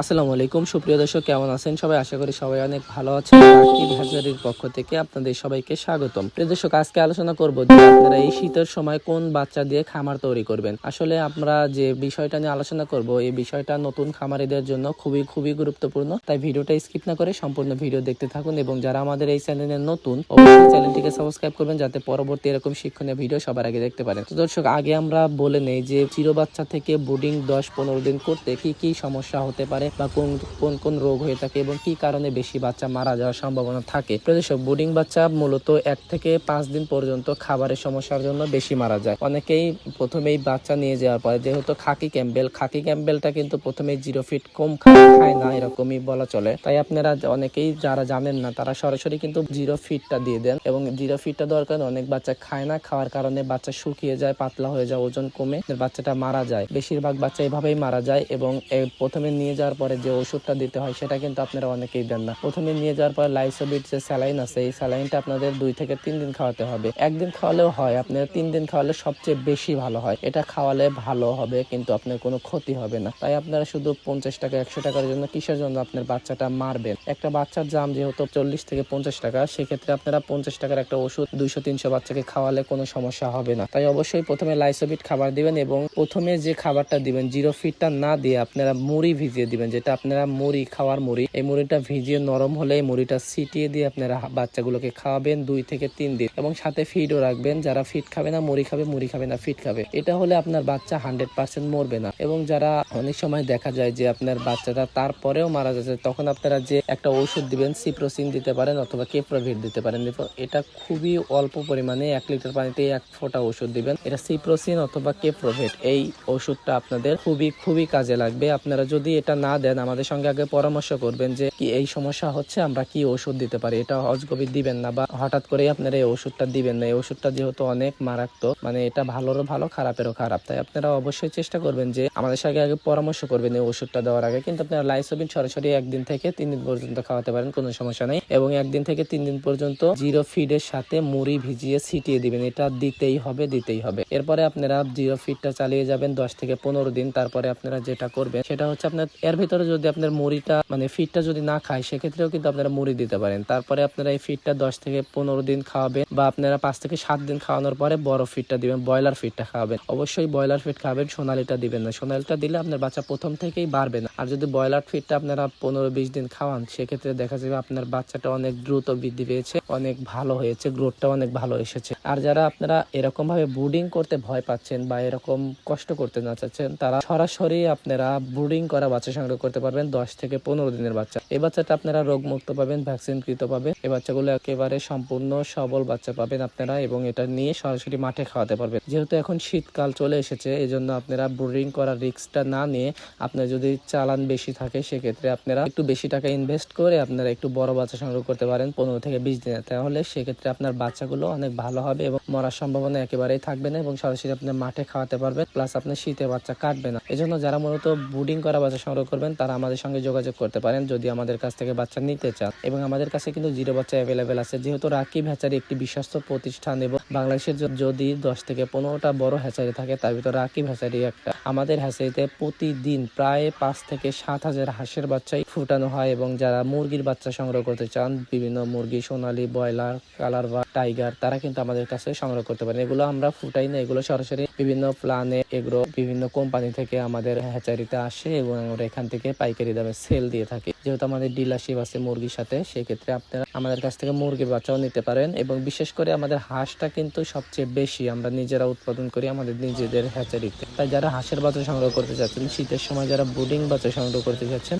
আসসালামু আলাইকুম। সুপ্রিয় দর্শক, কেমন আছেন সবাই? আশা করি সবাই অনেক ভালো আছেন। রাকিব হাজারির পক্ষ থেকে আপনাদের সবাইকে স্বাগতম। প্রিয় দর্শক, আজকে আলোচনা করব যে আপনারা এই শীতের সময় কোন বাচ্চা দিয়ে খামার তৈরি করবেন। আসলে আমরা যে বিষয়টা নিয়ে আলোচনা করব, এই বিষয়টা নতুন খামারিদের জন্য খুবই খুবই গুরুত্বপূর্ণ। তাই ভিডিওটা স্কিপ না করে সম্পূর্ণ ভিডিও দেখতে থাকুন এবং যারা আমাদের এই চ্যানেলে নতুন, অবশ্যই চ্যানেলটিকে সাবস্ক্রাইব করবেন যাতে পরবর্তী এরকম শিক্ষণীয় ভিডিও সবার আগে দেখতে পারেন। তো দর্শক, আগে আমরা বলে নেই যে চির বাচ্চা থেকে বুডিং দশ পনেরো দিন করতে কি কি সমস্যা হতে পারে বা কোন কোন কোন রোগ হয়ে থাকে এবং কি কারণে বেশি বাচ্চা মারা যাওয়ার সম্ভাবনা থাকে। প্রদর্শক বুডিং বাচ্চা মূলত এক থেকে পাঁচ দিন পর্যন্ত খাবারের সমস্যার জন্য বেশি মারা যায়। অনেকেই প্রথমেই বাচ্চা নিয়ে যাওয়ার পরে, যেহেতু খাকি ক্যাম্বেল, খাকি ক্যাম্বেলটা কিন্তু প্রথমে জিরো ফিট কম খায় না, এরকমই বলা চলে। তাই আপনারা অনেকেই যারা জানেন না, তারা সরাসরি কিন্তু জিরো ফিটটা দিয়ে দেন এবং জিরো ফিটটা দরকার অনেক বাচ্চা খায় না, খাওয়ার কারণে বাচ্চা শুকিয়ে যায়, পাতলা হয়ে যায়, ওজন কমে, বাচ্চাটা মারা যায়। বেশিরভাগ বাচ্চা এভাবেই মারা যায় এবং প্রথমে নিয়ে যাওয়ার পরে যে ওষুধটা দিতে হয়, সেটা কিন্তু আপনারা অনেকেই দেন না। প্রথমে নিয়ে যাওয়ার পরে লাইসোবিট যে স্যালাইন আছে, এই স্যালাইনটা আপনাদের দুই থেকে তিন দিন খাওয়াতে হবে। একদিন খাওয়ালেও হয়, আপনার তিন দিন খাওয়ালে সবচেয়ে বেশি ভালো হয়। এটা খাওয়ালে ভালো হবে, কিন্তু আপনার কোনো ক্ষতি হবে না। তাই আপনারা শুধু পঞ্চাশ টাকা, একশো টাকার জন্য কিসের জন্য আপনার বাচ্চাটা মারবেন? একটা বাচ্চার দাম যেহেতু চল্লিশ থেকে পঞ্চাশ টাকা, সেক্ষেত্রে আপনারা পঞ্চাশ টাকার একটা ওষুধ দুইশো, তিনশো বাচ্চাকে খাওয়ালে কোনো সমস্যা হবে না। তাই অবশ্যই প্রথমে লাইসোবিট খাবার দিবেন এবং প্রথমে যে খাবারটা দিবেন জিরো ফিটটা না দিয়ে আপনারা মুড়ি ভিজিয়ে দিবেন। যেটা আপনারা মুড়ি, খাওয়ার মুড়ি, এই মুড়িটা ভিজিয়ে নরম হলে এই মুড়িটা ছিটিয়ে দিয়ে আপনারা বাচ্চাগুলোকে খাওয়াবেন দুই থেকে তিন দিন। এবং সাথে ফিডও রাখবেন, যারা ফিট খাবে না, মুড়ি খাবে মুড়ি খাবে না ফিট খাবে। এটা হলে আপনার বাচ্চা হান্ড্রেড পার্সেন্ট মরবে না। এবং যারা অনেক সময় দেখা যায় যে আপনার বাচ্চাটা তারপরেও মারা যাচ্ছে, তখন আপনারা যে একটা ওষুধ দিবেন সিপ্রোসিন দিতে পারেন অথবা কেপ্রোভিট দিতে পারেন এটা খুবই অল্প পরিমাণে এক লিটার পানিতে এক ফোঁটা ওষুধ দিবেন। এটা সিপ্রোসিন অথবা কেপ্রোভেট এই ওষুধটা আপনাদের খুবই খুবই কাজে লাগবে। আপনারা যদি এটা না দেন, আমাদের সঙ্গে আগে পরামর্শ করবেন যে কি এই সমস্যা হচ্ছে, আমরা কি ওষুধ দিতে পারি। এটা অজগবি দিবেন না বা হঠাৎ করেই আপনারা এই ওষুধটা দিবেন না। এই ওষুধটা যেহেতু অনেক মারাত্মক মানে এটা ভালোরও ভালো, খারাপেরও খারাপ। তাই আপনারা অবশ্যই চেষ্টা করবেন যে আমাদের সঙ্গে আগে পরামর্শ করবেন এই ওষুধটা দেওয়ার আগে। কিন্তু আপনারা লাইসোবিন সরাসরি একদিন থেকে তিন দিন পর্যন্ত খাওয়াতে পারেন, কোনো সমস্যা নেই। এবং একদিন থেকে তিন দিন পর্যন্ত জিরো ফিডের সাথে মুড়ি ভিজিয়ে ছিটিয়ে দিবেন। এটা দিতেই হবে দিতেই হবে। এরপরে আপনারা জিরো ফিডটা চালিয়ে যাবেন দশ থেকে পনেরো দিন। তারপরে আপনারা যেটা করবেন, সেটা হচ্ছে আপনার এর ভিতরে যদি আপনার মুড়িটা মানে ফিডটা যদি না খায়, সেক্ষেত্রেও কিন্তু আপনারা মুড়ি দিতে পারেন। তারপরে আপনারা এই ফিডটা দশ থেকে পনেরো দিন খাওয়াবেন বা আপনারা পাঁচ থেকে সাত দিন খাওয়ানোর পরে বড় ফিডটা দিবেন, ব্রয়লার ফিডটা খাওয়াবেন। অবশ্যই ব্রয়লার ফিড খাবেন, সোনালিটা দিবেন না। সোনালিটা দিলে আপনার বাচ্চা প্রথম থেকেই বাড়বে না। আর যদি ব্রয়লার ফিডটা আপনারা পনেরো বিশ দিন খাওয়ান, সেক্ষেত্রে দেখা যাবে আপনার বাচ্চাটা অনেক দ্রুত বৃদ্ধি পেয়েছে, অনেক ভালো হয়েছে গ্রোথটা অনেক ভালো এসেছে। আর যারা আপনারা এরকম ভাবে ব্রুডিং করতে ভয় পাচ্ছেন বা এরকম কষ্ট করতে না চাচ্ছেন, তারা সরাসরি আপনারা ব্রুডিং করা বাচ্চা করতে পারবেন দশ থেকে পনেরো দিনের বাচ্চা। এই বাচ্চাটা আপনারা রোগ মুক্ত পাবেন ভ্যাকসিন কৃত পাবেন। এই বাচ্চাগুলো একেবারে সম্পূর্ণ সবল বাচ্চা পাবেন আপনারা এবং এটা নিয়ে সরাসরি মাঠে খাওয়াতে পারবেন। যেহেতু এখন শীতকাল চলে এসেছে এই জন্য আপনারা ব্রুডিং করার রিস্কটা না নিয়ে আপনার যদি চালান বেশি থাকে, সেক্ষেত্রে আপনারা একটু বেশি টাকা ইনভেস্ট করে আপনারা একটু বড় বাচ্চা সংগ্রহ করতে পারেন পনেরো থেকে বিশ দিনে। তাহলে সেক্ষেত্রে আপনার বাচ্চাগুলো অনেক ভালো হবে এবং মরার সম্ভাবনা একেবারেই থাকবে না এবং সরাসরি আপনার মাঠে খাওয়াতে পারবেন প্লাস আপনার শীতে বাচ্চা কাটবে না। এজন্য যারা মূলত ব্রুডিং করা বাচ্চা সংগ্রহ করবেন, তারা আমাদের সঙ্গে যোগাযোগ করতে পারেন যদি আমাদের কাছ থেকে বাচ্চা নিতে চান। এবং আমাদের কাছে কিন্তু জিরো বাচ্চা অ্যাভেলেবেল আছে। যেহেতু রাকিব হ্যাচারি একটি বিশ্বস্ত প্রতিষ্ঠান এবং বাংলাদেশের যদি দশ থেকে পনেরোটা বড় হ্যাচারি থাকে, তার ভিতরে রাকিব হ্যাচারি একটা। আমাদের হ্যাচারিতে প্রতিদিন প্রায় পাঁচ থেকে সাত হাজার হাঁসের বাচ্চাই ফুটানো হয় এবং যারা মুরগির বাচ্চা সংগ্রহ করতে চান, বিভিন্ন মুরগি, সোনালী, ব্রয়লার, কালার বা টাইগার, তারা কিন্তু আমাদের কাছে সংগ্রহ করতে পারেন। এগুলো আমরা ফুটাই না, এগুলো সরাসরি বিভিন্ন প্লানে এগুলো বিভিন্ন কোম্পানি থেকে আমাদের হ্যাচারিতে আসে এবং আমরা এখান থেকে পাইকারি দামে সেল দিয়ে থাকি। যেহেতু আমাদের ডিলারশিপ আছে মুরগির সাথে, সেক্ষেত্রে আপনারা আমাদের কাছ থেকে মুরগির বাচ্চাও নিতে পারেন এবং বিশেষ করে আমাদের হাঁসটা কিন্তু সবচেয়ে বেশি আমরা নিজেরা উৎপাদন করি আমাদের নিজেদের হ্যাচারিতে। তাই যারা হাঁসের বাচ্চা সংগ্রহ করতে চাচ্ছেন শীতের সময় যারা ব্রুডিং বাচ্চা সংগ্রহ করতে চাচ্ছেন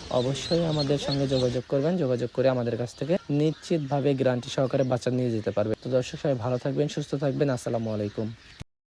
অবশ্যই আমাদের সঙ্গে যোগাযোগ করবেন, যোগাযোগ করে আমাদের কাছ থেকে নিশ্চিতভাবে গ্যারান্টি সহকারে বাচ্চা নিয়ে যেতে পারবে। তো দর্শক, সবাই ভালো থাকবেন, সুস্থ থাকবেন। আসসালামু আলাইকুম।